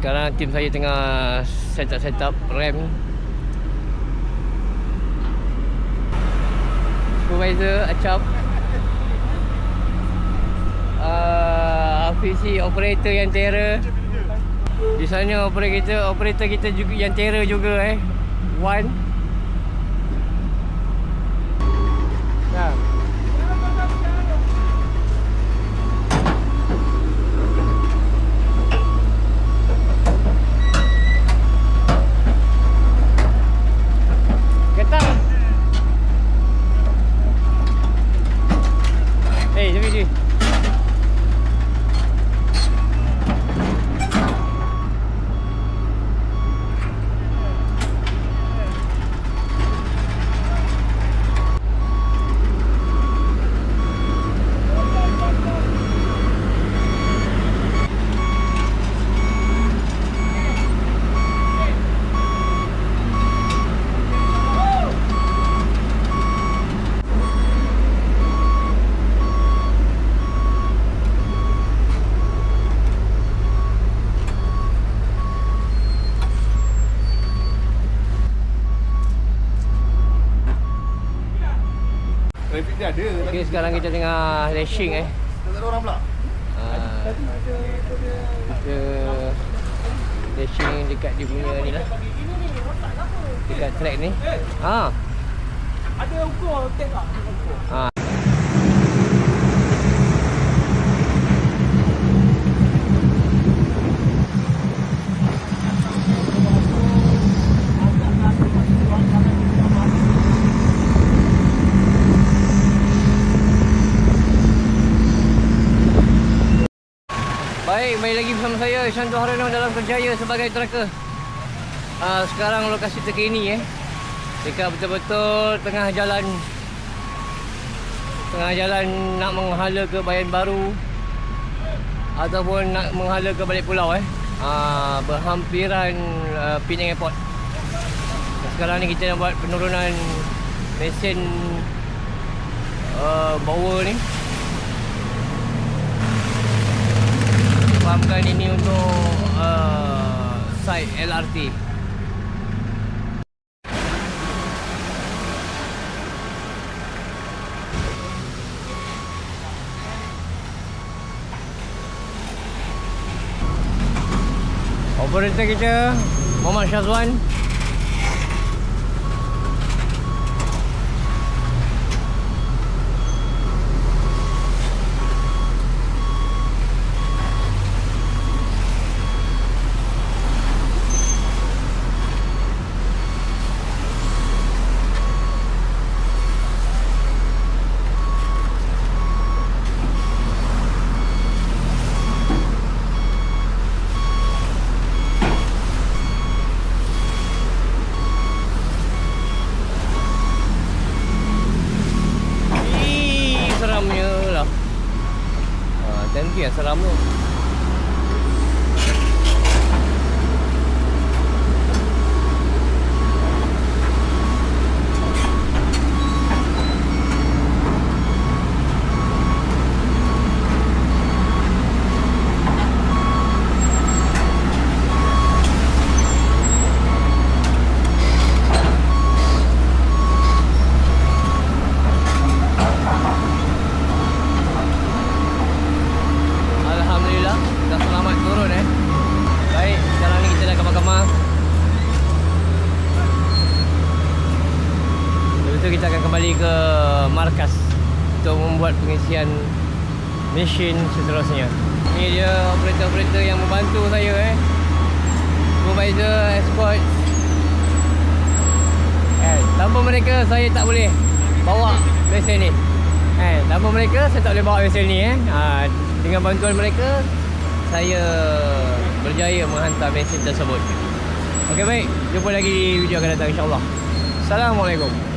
sekarang tim saya tengah set up set up rem. Supervisor Acap. Uh, Hafizi operator yang terror. Di sana operator kita operator kita juga yang terror juga eh. One. Dia ada Okay, sekarang kita tengah racing eh. Tak ada orang pula Ah, kita racing dekat dia punya ni lah. Dekat track ni. Ha. Ada ukur tek tak? Ha. Baik, kembali lagi bersama saya Ishan Harano dalam kerjaya sebagai tracker. Uh, sekarang lokasi terkini eh. Dekat betul-betul tengah jalan tengah jalan nak menghala ke Bayan Baru ataupun nak menghala ke balik pulau eh. Uh, berhampiran uh, Penang Airport. Sekarang ni kita nak buat penurunan mesin uh, bawah ni. Fahamkan ini untuk uh, site LRT. Operator kita Muhammad Syazwan referandum kita akan kembali ke markas untuk membuat pengisian mesin seterusnya. Ni dia operator-operator yang membantu saya eh. Supervisor escort. Eh, tanpa mereka saya tak boleh bawa mesin ni. Eh, tanpa mereka saya tak boleh bawa mesin ni eh. Ha, dengan bantuan mereka saya berjaya menghantar mesin tersebut. Okey baik, jumpa lagi di video akan datang insya-Allah. Assalamualaikum.